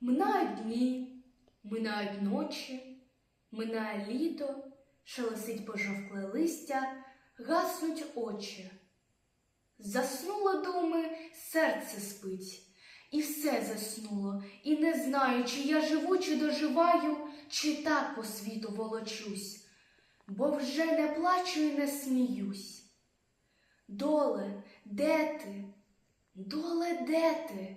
Минають дні, минають ночі, минає літо, шелестить пожовкле листя, гаснуть очі. Заснуло думи, серце спить, і все заснуло, і не знаю, чи я живу, чи доживаю, чи так по світу волочусь, бо вже не плачу і не сміюсь. Доле, де ти? Доле, де ти?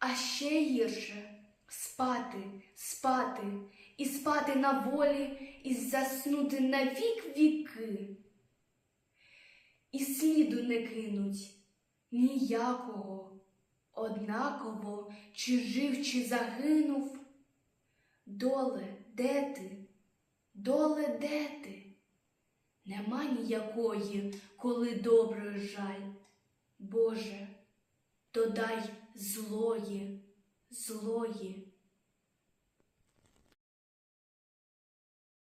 а ще гірше спати, спати і спати на волі, і заснути на вік віки. І сліду не кинуть ніякого, однаково, чи жив, чи загинув. Доле, де ти? Доле, де ти? Нема ніякої, коли доброї жаль. Боже, то дай злої, злої.